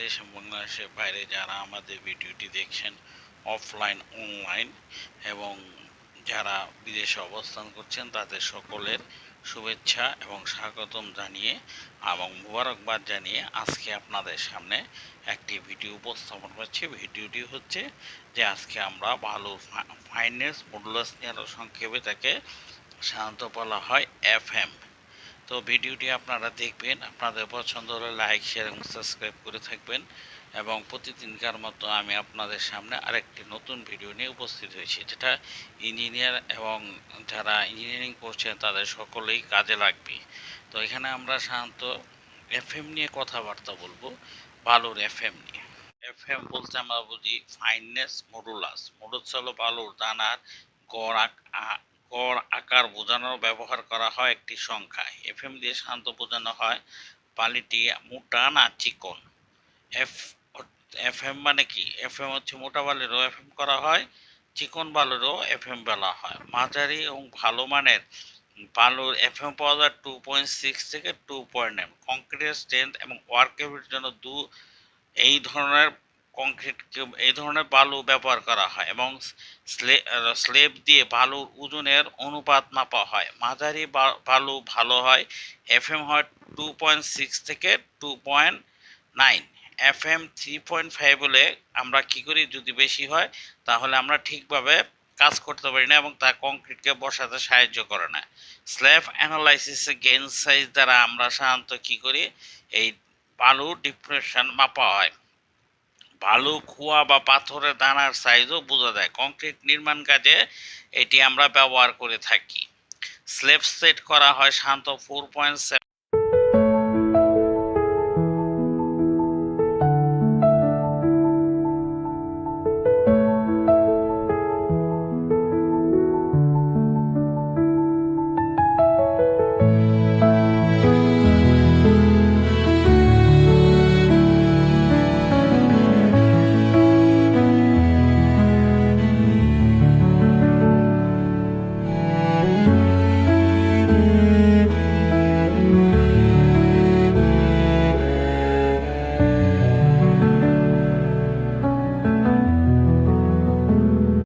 দেশের বাইরে যারা আমাদের ভিডিওটি দেখছেন অফলাইন অনলাইন এবং যারা বিদেশে অবস্থান করছেন, তাদের সকলের শুভেচ্ছা এবং স্বাগতম জানিয়ে এবং মুবারকবাদ জানিয়ে আজকে আপনাদের সামনে একটি ভিডিও উপস্থাপন করছি। ভিডিওটি হচ্ছে যে আজকে আমরা ভালো ফাইন্যান্স মডুলাস নিয়ে সংক্ষেপে তাকে সাধারণত বলা হয় এফএম তো ভিডিওটি আপনারা দেখবেন, আপনাদের পছন্দ হলে লাইক শেয়ার এবং সাবস্ক্রাইব করে থাকবেন এবং প্রতিদিনকার মতো আমি আপনাদের সামনে আরেকটি নতুন ভিডিও নিয়ে উপস্থিত হয়েছি। যেটা ইঞ্জিনিয়ার এবং যারা ইঞ্জিনিয়ারিং করছেন তাদের সকলেই কাজে লাগবে। তো এখানে আমরা সাধারণত এফএম নিয়ে কথাবার্তা বলব, বালুর এফএম নিয়ে। এফএম বলতে আমরা বুঝি ফাইননেস মডুলাস মডুলাস হলো বালুর দানার গড় গড় আকার বোঝানোর ব্যবহার করা হয় একটি সংখ্যা। এফএম দিয়ে শান্ত বোঝানো হয় পালিটি মোটা না চিকন। এফ এফএম মানে কি? এফএম হচ্ছে মোটা বালিরও এফএম করা হয়, চিকন বালুরও এফএম বলা হয়। মাঝারি এবং ভালো মানের বালুর এফএম পাওয়া যায় টু পয়েন্ট সিক্স থেকে টু পয়েন্ট নাইন কংক্রিটের স্ট্রেংথ এবং ওয়ার্কের জন্য দু এই ধরনের কংক্রিট এই ধরনের বালু ব্যবহার করা হয় এবং স্লেব দিয়ে বালুর ওজনের অনুপাত মাপা হয়। মাঝারি বালু ভালো হয় এফ এম হয় টু পয়েন্ট সিক্স থেকে two point nine F M three point five হলে আমরা কি করি? যদি বেশি হয়, তাহলে আমরা ঠিকভাবে কাজ করতে পারি না এবং তা কংক্রিটকে বসাতে সাহায্য করে না। স্ল্যাব অ্যানালাইসিসে গেন সাইজ দ্বারা আমরা সাধারণত কি করি? এই বালু ডিপ্রেশন মাপা হয়। বালু, খোয়া বা পাথরের দানার সাইজও বোঝা যায়। কংক্রিট নির্মাণ কাজে এটি আমরা ব্যবহার করে থাকি। স্লেপ সেট করা হয় শান্ত ফোর পয়েন্ট